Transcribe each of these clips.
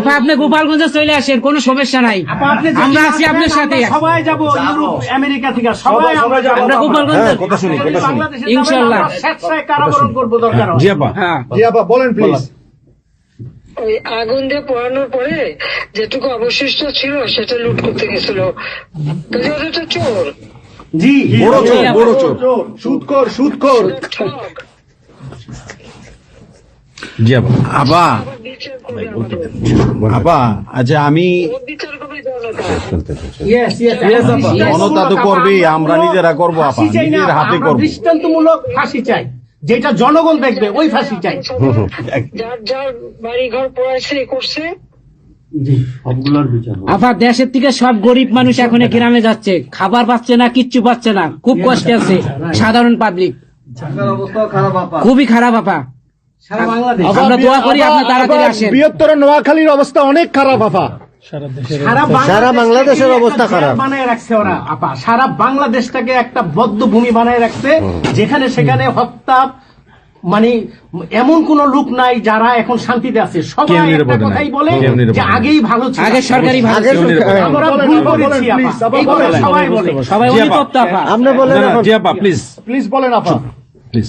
আপা আপনি গোপালগঞ্জে চলে আসেন কোনো সমস্যা নাই। আমরা আছি আপনার সাথে। সবাই যাব ইউরোপ আমেরিকা থেকে সবাই আমরা যাব আমরা গোপালগঞ্জে। হ্যাঁ কথা শুনি কথা শুনি ইনশাআল্লাহ। স্বেচ্ছায় কারাবরণ করব দরকার জি আপা। হ্যাঁ। জি আপা বলেন প্লিজ ওই আগুন দিয়ে পোড়ানোর পরে যেটুকু অবশিষ্ট ছিল সেটা লুট করতে গেছিল। চোর। জি বড় চোর বড় চোর। সুদখোর ঠক জি আপা আপা আবার আচ্ছা আমি জনতা তো আমরা নিজেরা করব আপা, ফাঁসি চাই না নিজের হাতে করব। দৃষ্টান্তমূলক ফাঁসি চাই। যেটা জনগণ দেখবে ওই ফাঁসি চাই। যার যার বাড়ি ঘর পড়াইছে করছে আপা দেশের থেকে সব গরিব মানুষ এখন গ্রামে যাচ্ছে। খাবার পাচ্ছে না কিচ্ছু পাচ্ছে না। খুব কষ্টে আছে। সাধারণ পাবলিক খুবই খারাপ আপা আমরা দোয়া করি আপনি তাড়াতাড়ি আসেন। বৃহত্তর নোয়াখালীর অবস্থা অনেক খারাপ আপা সারা বাংলাদেশের অবস্থা খারাপ। বানায় রাখছে ওরা আপা সারা বাংলাদেশটাকে একটা বদ্ধ ভূমি বানায় রাখছে যেখানে সেখানে হত্যা মানে এমন কোন লোক নাই যারা এখন শান্তিতে আছে। সবাই একটা কথাই বলে যে আগেই ভালো ছিল। আগে সরকারি ভালো ছিল। আমরা ভুল করেছি আপা সবাই বলে। সবাই জি, অনুতপ্ত আপা আমরা বলে না, না, জি আপা প্লিজ প্লিজ বলেন আপা প্লিজ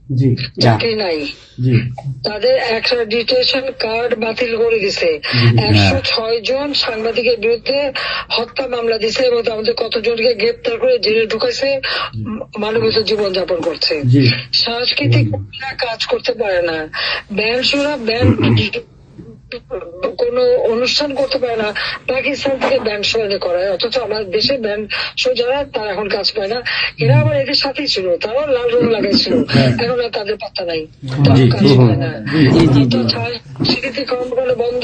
চাকরি নাই। তাদের তাদের ডিটেশন কার্ড বাতিল করে দিছে। একশো ছয় জন সাংবাদিকের বিরুদ্ধে হত্যা মামলা দিছে এবং আমাদের কতজনকে গ্রেপ্তার করে জেলে ঢুকাইছে মানবিত জীবন যাপন করছে। সাংস্কৃতিক কাজ করতে পারে না। ব্যান্ড শোরা ব্যান্ড কোন অনুষ্ঠান করতে পারে না পাকিস্তান থেকে ব্যান্ড এনে করায়। অথচ আমার দেশে ব্যান্ড শো যারা তারা এখন কাজ পায় না। এরা আবার এদের সাথেই ছিল তারাও লাল রং লাগাইছিল। এখন আর তাদের পাত্তা নাই। তারাও কাজ পায় না। সেক্ষেত্রে কর্মকাণ্ড বন্ধ।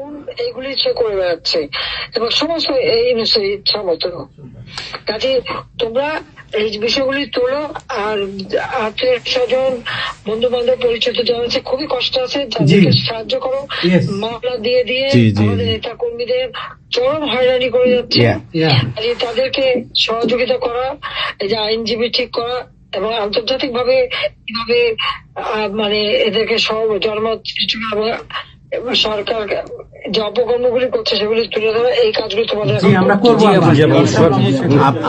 সে করে বেড়াচ্ছে। এবং সমস্ত এই ইচ্ছা মতো কাজে তোমরা এই বিষয়গুলি তোলো আর আত্মীয় স্বজন বন্ধু বান্ধব পরিচিত যারা আছে খুবই কষ্ট আছে তাদেরকে সাহায্য করো। মামলা দিয়ে দিয়ে আমাদের নেতা কর্মীদের চরম হয়রানি করে যাচ্ছে। তাদেরকে সহযোগিতা করা এই যে আইনজীবী ঠিক করা এবং আন্তর্জাতিক ভাবে কীভাবে মানে এদেরকে সব জন্ম সরকার যে অপকর্মগুলি করছে সেগুলি তুলে ধরা এই কাজগুলি তোমাদের আমরা করব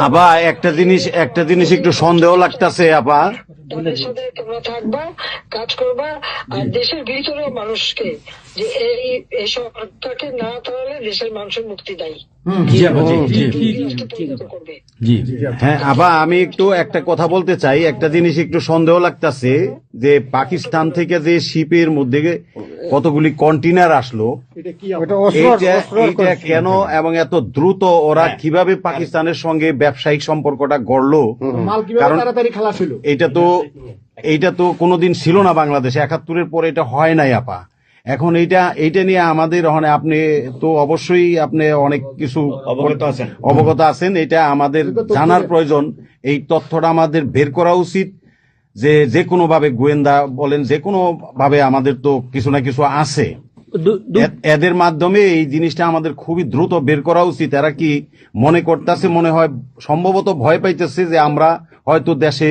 আপা। একটা জিনিস একটা জিনিস একটু সন্দেহ লাগতাছে আপা তোমরা থাকবা কাজ করবা আর দেশের ভিতরে মানুষকে যে এই এই সরকারকে না তাহলে দেশের মানুষের মুক্তি দেয়। হ্যাঁ আমি একটু একটা কথা বলতে চাই। একটা জিনিস একটু সন্দেহ লাগতাছে যে পাকিস্তান থেকে যে শিপের মধ্যে কতগুলি কন্টেনার আসলো এইটা কেন এবং এত দ্রুত ওরা কীভাবে পাকিস্তানের সঙ্গে ব্যবসায়িক সম্পর্কটা গড়লো? কারণ এইটা তো এইটা তো কোনোদিন ছিল না বাংলাদেশে। একাত্তরের পরে এটা হয় নাই আপা। এখন এইটা এইটা নিয়ে আমাদের ওখানে আপনি তো অবশ্যই আপনি অনেক কিছু অবগত আছেন। অবগত আছেন। এটা আমাদের জানার প্রয়োজন। এই তথ্যটা আমাদের বের করা উচিত। যে যে কোনো ভাবে গোয়েন্দা বলেন যে কোনো ভাবে আমাদের তো কিছু না কিছু আছে। এদের মাধ্যমে এই জিনিসটা আমাদের খুবই দ্রুত বের করা উচিত। এরা কি মনে করতেছে, মনে হয় সম্ভবত ভয় পাইতেছে যে আমরা হয়তো দেশে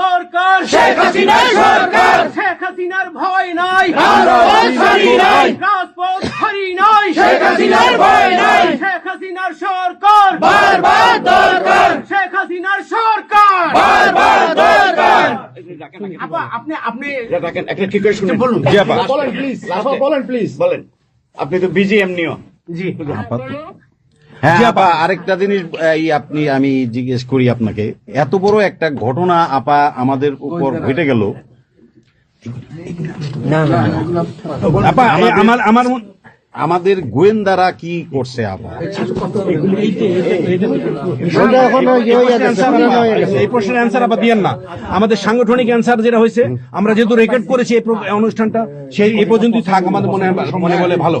দরকার। শেখ হাসিনার সরকার শেখ হাসিনার ভয় নাই। রাজপথ হারি নাই। রাজপথ হারি নাই। শেখ হাসিনার ভয় নাই। শেখ হাসিনার সরকার। বারবার দরকার। শেখ হাসিনার সরকার। বারবার দরকার। আপা আপনি আপনি রাখেন একটা ঠিক করে শুনুন। বলুন। জি আপা। বলেন প্লিজ বলেন প্লিজ বলেন। আপনি তো বিজি এমনিও জি। হ্যাঁ আপা আরেকটা জিনিস এই আপনি আমি জিজ্ঞেস করি আপনাকে। এত বড় একটা ঘটনা আপা আমাদের উপর ঘটে গেল। আপা আমার আমার আমাদের গোয়েন্দারা কি করছে আপা? এই প্রশ্নের অ্যান্সার আবার দিয়েন না। আমাদের সাংগঠনিক অ্যান্সার যেটা হয়েছে আমরা যেহেতু রেকর্ড করেছি এই অনুষ্ঠানটা সেই এই পর্যন্তই থাক আমাদের মনে মনে বলে ভালো।